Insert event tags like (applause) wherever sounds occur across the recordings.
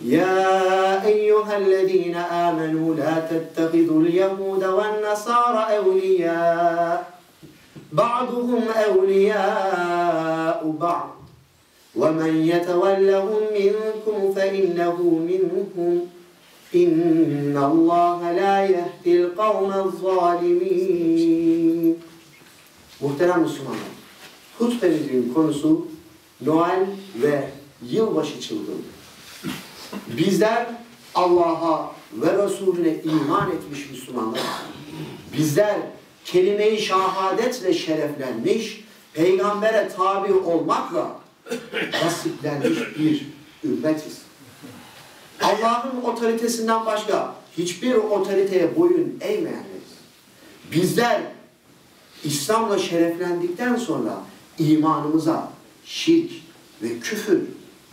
يا أيها الذين آمنوا لا تتخذوا اليهود والنصارى أولياء. بعضهم أولياء بعض. ومن يتولهم منكم فإنه منهم. إن الله لا يهدي القوم الظالمين. Muhterem Müslümanlar, hutbemizin konusu Noel ve yılbaşı çılgınlığı. Bizler Allah'a ve Resulüne iman etmiş Müslümanlar. Bizler kelime-i şehadetle şereflenmiş, peygambere tabi olmakla nasiplenmiş bir ümmetiz. Allah'ın otoritesinden başka hiçbir otoriteye boyun eğmeyenleriz. Bizler İslam'la şereflendikten sonra imanımıza şirk ve küfür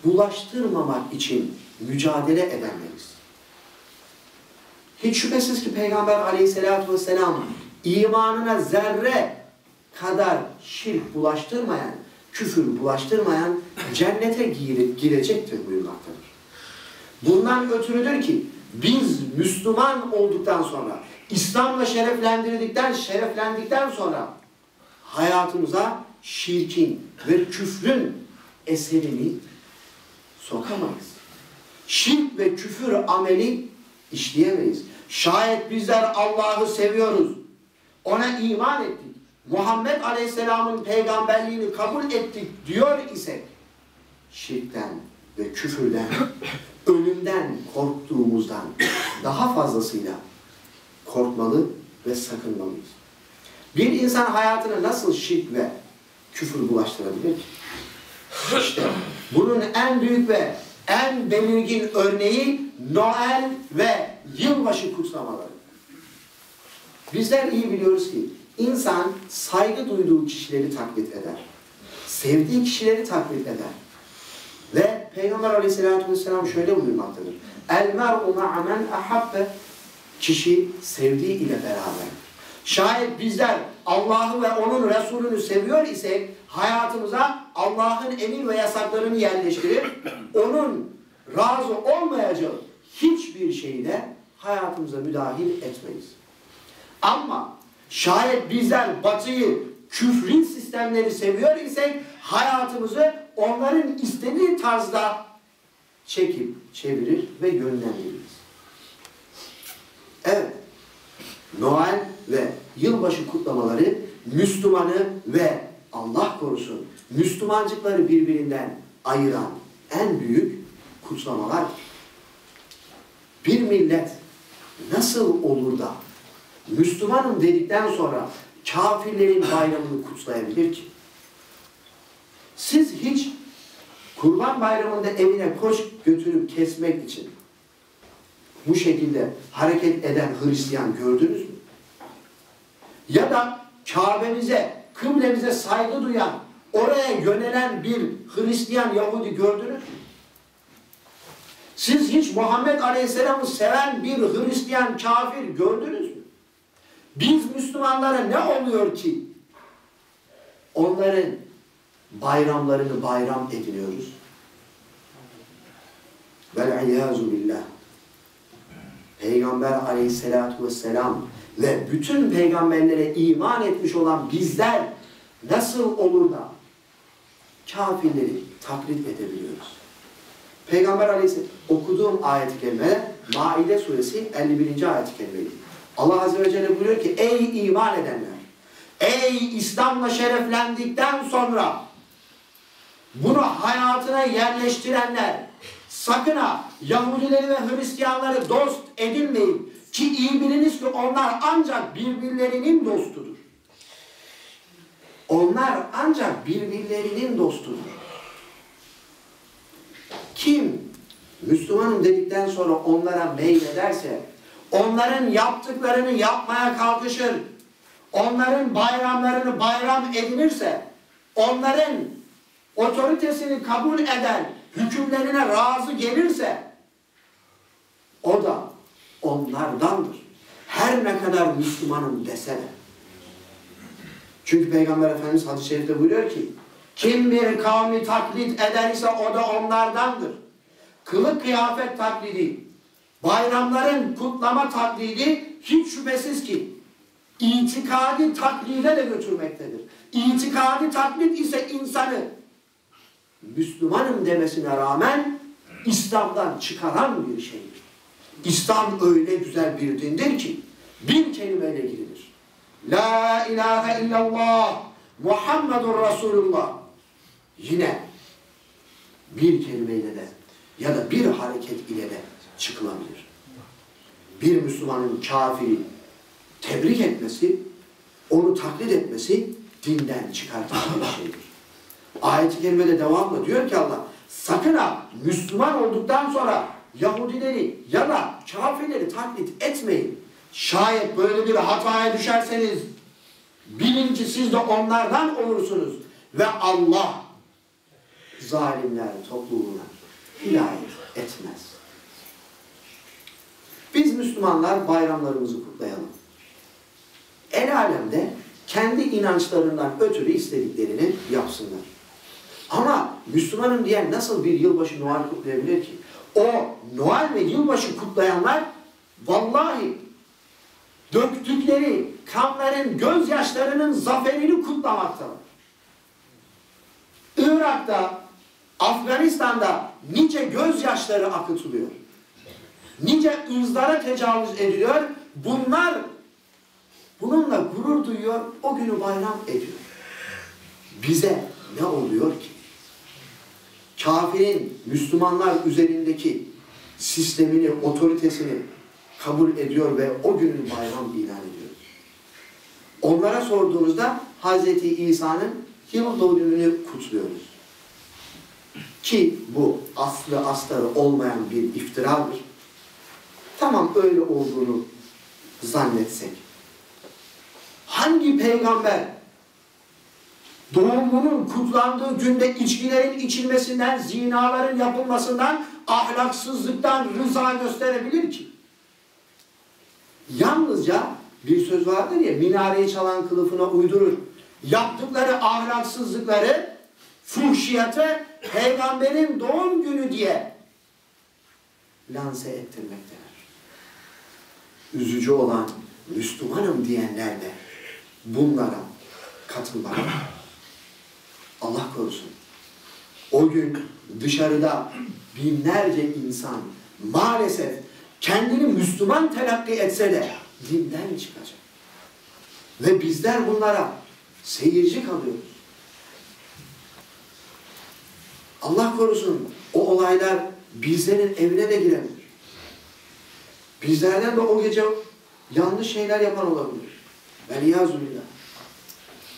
bulaştırmamak için mücadele edenleriz. Hiç şüphesiz ki Peygamber aleyhissalatü vesselam imanına zerre kadar şirk bulaştırmayan, küfür bulaştırmayan cennete girecektir buyurmaktadır. Bundan ötürüdür ki biz Müslüman olduktan sonra, İslam'la şereflendirdikten, şereflendikten sonra hayatımıza şirkin ve küfrün eserini sokamayız. Şirk ve küfür ameli işleyemeyiz. Şayet bizler Allah'ı seviyoruz, ona iman ettik, Muhammed Aleyhisselam'ın peygamberliğini kabul ettik diyor isek, şirkten ve küfürden, (coughs) ölümden korktuğumuzdan daha fazlasıyla korkmalı ve sakınmalıyız. Bir insan hayatına nasıl şirk ve küfür bulaştırabilir ki? İşte bunun en büyük ve en belirgin örneği Noel ve yılbaşı kutlamaları. Bizler iyi biliyoruz ki insan saygı duyduğu kişileri taklit eder. Sevdiği kişileri taklit eder. Ve Peygamber aleyhissalatü vesselam şöyle buyurmaktadır. El mer'u ma'amen ahabbe Kişi sevdiği ile beraber. Şayet bizler Allah'ı ve onun Resulünü seviyor isek hayatımıza Allah'ın emir ve yasaklarını yerleştirip onun razı olmayacağı hiçbir şeyde hayatımıza müdahil etmeyiz. Ama şayet bizler batıyı, küfrin sistemleri seviyor isek hayatımızı onların istediği tarzda çekip çevirir ve yönlendiririz. Evet, Noel ve yılbaşı kutlamaları Müslümanı ve Allah korusun Müslümancıkları birbirinden ayıran en büyük kutlamalar. Bir millet nasıl olur da Müslümanım dedikten sonra kafirlerin bayramını kutlayabilir ki? Siz hiç Kurban Bayramı'nda evine koş götürüp kesmek için bu şekilde hareket eden Hristiyan gördünüz mü? Ya da Kabe'mize, kıblemize saygı duyan, oraya yönelen bir Hristiyan Yahudi gördünüz mü? Siz hiç Muhammed Aleyhisselam'ı seven bir Hristiyan kafir gördünüz mü? Biz Müslümanlara ne oluyor ki? Onların bayramlarını bayram ediniyoruz. Vel billah. Peygamber aleyhissalatu vesselam ve bütün peygamberlere iman etmiş olan bizler nasıl olur da kafirleri taklit edebiliyoruz? Peygamber aleyhisselam okuduğum ayet-i kerime Maide suresi 51. ayet-i kerimeydi. Allah azze ve celle buyuruyor ki ey iman edenler ey İslam'la şereflendikten sonra bunu hayatına yerleştirenler sakın ha Yahudileri ve Hristiyanları dost edinmeyin. Ki iyi biliniz ki onlar ancak birbirlerinin dostudur. Onlar ancak birbirlerinin dostudur. Kim Müslümanım dedikten sonra onlara meylederse, onların yaptıklarını yapmaya kalkışır, onların bayramlarını bayram edinirse, onların otoritesini kabul eden, hükümlerine razı gelirse, o da onlardandır. Her ne kadar Müslümanım dese de. Çünkü Peygamber Efendimiz hadis-i şerifte buyuruyor ki, kim bir kavmi taklit ederse o da onlardandır. kılık kıyafet taklidi, bayramların kutlama taklidi hiç şüphesiz ki itikadi taklide de götürmektedir. İtikadi taklit ise insanı Müslümanım demesine rağmen İslam'dan çıkaran bir şeydir. İslam öyle güzel bir dindir ki bir kelimeyle girilir. La ilahe illallah Muhammedur Resulullah. Yine bir kelimeyle de ya da bir hareket ile de çıkılabilir. Bir Müslümanın kafiri tebrik etmesi, onu taklit etmesi dinden şeydir. Ayet-i kerimede devamlı diyor ki Allah sakın ha Müslüman olduktan sonra Yahudileri ya da kafirleri taklit etmeyin. Şayet böyle bir hataya düşerseniz bilin ki siz de onlardan olursunuz. Ve Allah zalimler topluluğuna hidayet etmez. Biz Müslümanlar bayramlarımızı kutlayalım. El alemde kendi inançlarından ötürü istediklerini yapsınlar. Ama Müslümanım diyen nasıl bir yılbaşı Noel kutlayabilir ki? O Noel ve yılbaşı kutlayanlar vallahi döktükleri kanların, gözyaşlarının zaferini kutlamaktalar. Irak'ta, Afganistan'da nice gözyaşları akıtılıyor. Nice ırzlara tecavüz ediliyor. Bunlar bununla gurur duyuyor, o günü bayram ediyor. Bize ne oluyor ki? Kafirin Müslümanlar üzerindeki sistemini, otoritesini kabul ediyor ve o günün bayram ilan ediyor. Onlara sorduğunuzda Hz. İsa'nın yıl dönümünü kutluyoruz. Ki bu aslı astarı olmayan bir iftiradır. Tamam öyle olduğunu zannetsek. Hangi peygamber doğumunun kutlandığı günde içkilerin içilmesinden, zinaların yapılmasından, ahlaksızlıktan rıza gösterebilir ki? Yalnızca bir söz vardır ya, minareyi çalan kılıfına uydurur. Yaptıkları ahlaksızlıkları, fuhşiyete, peygamberin doğum günü diye lanse ettirmektedir. Üzücü olan Müslümanım diyenler de bunlara katılmalı. Allah korusun. O gün dışarıda binlerce insan maalesef kendini Müslüman telakki etse de dinden çıkacak. Ve bizler bunlara seyirci kalıyoruz. Allah korusun o olaylar bizlerin evine de girebilir. Bizlerden de o gece yanlış şeyler yapan olabilir. Veliyazulillah.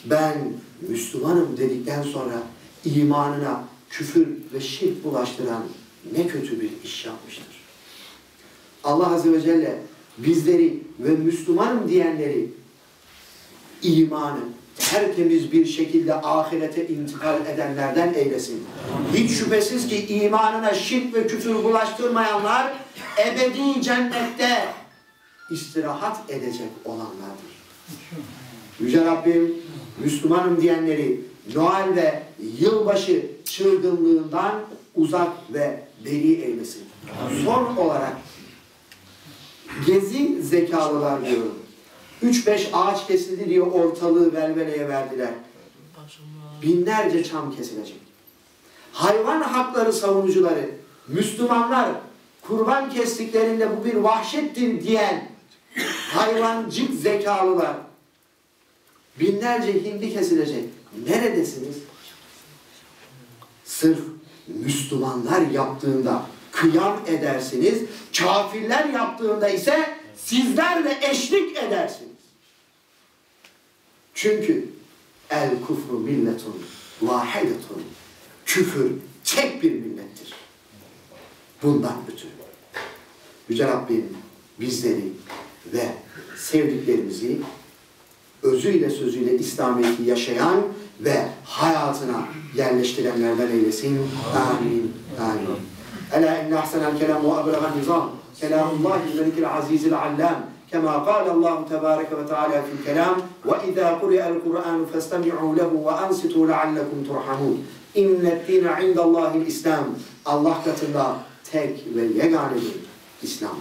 Ben Müslümanım dedikten sonra imanına küfür ve şirk bulaştıran ne kötü bir iş yapmıştır. Allah Azze ve Celle bizleri ve Müslümanım diyenleri imanı tertemiz bir şekilde ahirete intikal edenlerden eylesin. Hiç şüphesiz ki imanına şirk ve küfür bulaştırmayanlar ebedi cennette istirahat edecek olanlardır. Yüce Rabbim Müslümanım diyenleri Noel ve yılbaşı çılgınlığından uzak ve beri eylesin. Son olarak gezi zekalılar diyorum. 3-5 ağaç kesildi diye ortalığı velveleye verdiler. Binlerce çam kesilecek. Hayvan hakları savunucuları, Müslümanlar kurban kestiklerinde bu bir vahşettir diyen hayvancık zekalılar binlerce hindi kesilecek. Neredesiniz? Sırf Müslümanlar yaptığında kıyam edersiniz. Kafirler yaptığında ise sizler de eşlik edersiniz. Çünkü el kufru milletun vahidetun küfür tek bir millettir. Bundan ötürü. Yüce Rabbim bizleri ve sevdiklerimizi özüyle sözüyle İslamiyet'i yaşayan ve hayatına yerleştirenlerden eylesin. Amin. Amin. Ela inne ahsenel kelam ve eblegan nizam. Kelamullahil melikil azizil allam. كما قال الله تبارك وتعالى في الكلام وإذا قرئ القرآن فاستمعوا له وأنصتوا لعلكم ترحمون إن الدين عند الله الإسلام Allah katında tek ve yeganedir İslam.